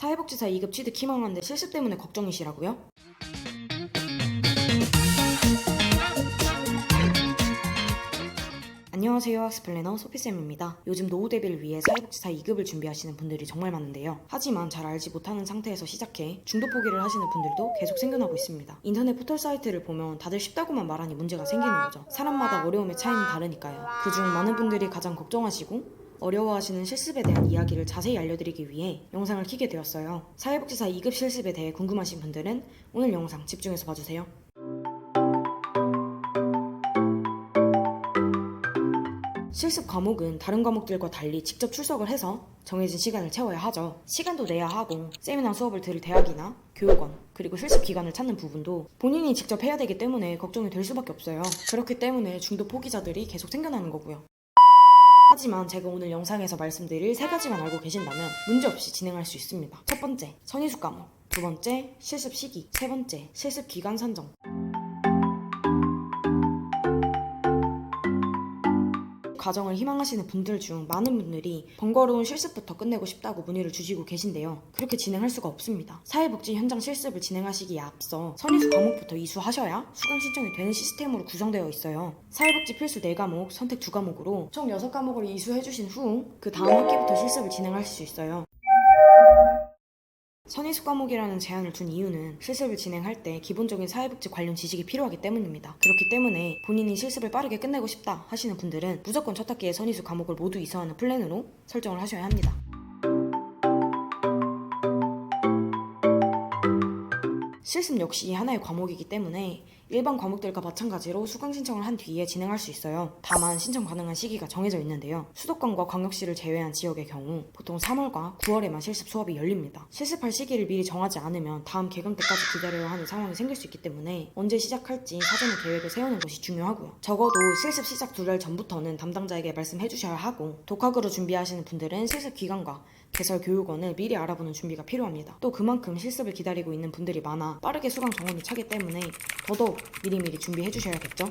사회복지사 2급 취득 희망하는데 실습 때문에 걱정이시라고요? 안녕하세요 학습 플래너 소피쌤입니다. 요즘 노후 대비를 위해 사회복지사 2급을 준비하시는 분들이 정말 많은데요. 하지만 잘 알지 못하는 상태에서 시작해 중도 포기를 하시는 분들도 계속 생겨나고 있습니다. 인터넷 포털 사이트를 보면 다들 쉽다고만 말하니 문제가 생기는 거죠. 사람마다 어려움의 차이는 다르니까요. 그중 많은 분들이 가장 걱정하시고 어려워하시는 실습에 대한 이야기를 자세히 알려드리기 위해 영상을 키게 되었어요. 사회복지사 2급 실습에 대해 궁금하신 분들은 오늘 영상 집중해서 봐주세요. 실습 과목은 다른 과목들과 달리 직접 출석을 해서 정해진 시간을 채워야 하죠. 시간도 내야 하고 세미나 수업을 들을 대학이나 교육원 그리고 실습 기간을 찾는 부분도 본인이 직접 해야 되기 때문에 걱정이 될 수밖에 없어요. 그렇기 때문에 중도 포기자들이 계속 생겨나는 거고요. 하지만 제가 오늘 영상에서 말씀드릴 세 가지만 알고 계신다면 문제없이 진행할 수 있습니다. 첫 번째, 선의수 과목. 두 번째, 실습 시기. 세 번째, 실습 기간 산정. 과정을 희망하시는 분들 중 많은 분들이 번거로운 실습부터 끝내고 싶다고 문의를 주시고 계신데요. 그렇게 진행할 수가 없습니다. 사회복지 현장 실습을 진행하시기에 앞서 선의수 과목부터 이수하셔야 수강 신청이 되는 시스템으로 구성되어 있어요. 사회복지 필수 4과목, 선택 2과목으로 총 6과목을 이수해 주신 후 그 다음 학기부터 실습을 진행하실 수 있어요. 선의수 과목이라는 제한을 둔 이유는 실습을 진행할 때 기본적인 사회복지 관련 지식이 필요하기 때문입니다. 그렇기 때문에 본인이 실습을 빠르게 끝내고 싶다 하시는 분들은 무조건 첫 학기에 선의수 과목을 모두 이수하는 플랜으로 설정을 하셔야 합니다. 실습 역시 하나의 과목이기 때문에 일반 과목들과 마찬가지로 수강 신청을 한 뒤에 진행할 수 있어요. 다만 신청 가능한 시기가 정해져 있는데요. 수도권과 광역시를 제외한 지역의 경우 보통 3월과 9월에만 실습 수업이 열립니다. 실습할 시기를 미리 정하지 않으면 다음 개강 때까지 기다려야 하는 상황이 생길 수 있기 때문에 언제 시작할지 사전에 계획을 세우는 것이 중요하고요. 적어도 실습 시작 두 달 전부터는 담당자에게 말씀해 주셔야 하고 독학으로 준비하시는 분들은 실습 기간과 개설 교육원을 미리 알아보는 준비가 필요합니다. 또 그만큼 실습을 기다리고 있는 분들이 많아 빠르게 수강 정원이 차기 때문에 더더욱 미리미리 준비해 주셔야겠죠?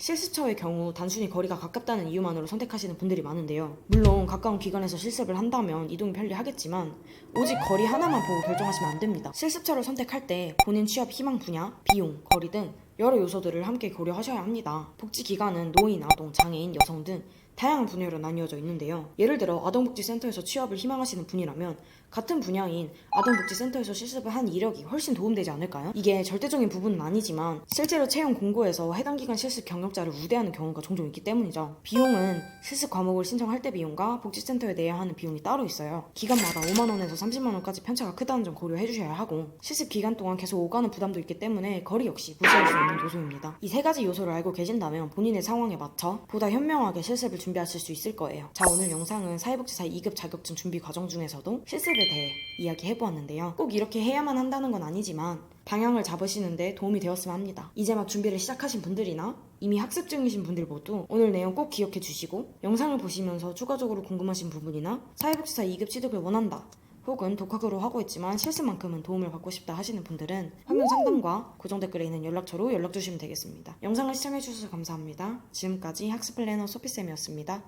실습처의 경우 단순히 거리가 가깝다는 이유만으로 선택하시는 분들이 많은데요. 물론 가까운 기관에서 실습을 한다면 이동이 편리하겠지만 오직 거리 하나만 보고 결정하시면 안 됩니다. 실습처를 선택할 때 본인 취업 희망 분야, 비용, 거리 등 여러 요소들을 함께 고려하셔야 합니다. 복지기관은 노인, 아동, 장애인, 여성 등 다양한 분야로 나뉘어져 있는데요. 예를 들어 아동복지센터에서 취업을 희망하시는 분이라면 같은 분야인 아동복지센터에서 실습을 한 이력이 훨씬 도움되지 않을까요? 이게 절대적인 부분은 아니지만 실제로 채용 공고에서 해당 기간 실습 경력자를 우대하는 경우가 종종 있기 때문이죠. 비용은 실습 과목을 신청할 때 비용과 복지센터에 내야 하는 비용이 따로 있어요. 기간마다 5만 원에서 30만 원까지 편차가 크다는 점 고려해 주셔야 하고 실습 기간 동안 계속 오가는 부담도 있기 때문에 거리 역시 무시할 수 없는 요소입니다. 이 세 가지 요소를 알고 계신다면 본인의 상황에 맞춰 보다 현명하게 실습을 준비 하실 수 있을 거예요. 자 오늘 영상은 사회복지사 2급 자격증 준비 과정 중에서도 실습에 대해 이야기해 보았는데요. 꼭 이렇게 해야만 한다는 건 아니지만 방향을 잡으시는데 도움이 되었으면 합니다. 이제 막 준비를 시작하신 분들이나 이미 학습 중이신 분들 모두 오늘 내용 꼭 기억해 주시고 영상을 보시면서 추가적으로 궁금하신 부분이나 사회복지사 2급 취득을 원한다. 혹은 독학으로 하고 있지만 실습만큼은 도움을 받고 싶다 하시는 분들은 화면 상담과 고정 댓글에 있는 연락처로 연락 주시면 되겠습니다. 영상을 시청해 주셔서 감사합니다. 지금까지 학습 플래너 소피쌤이었습니다.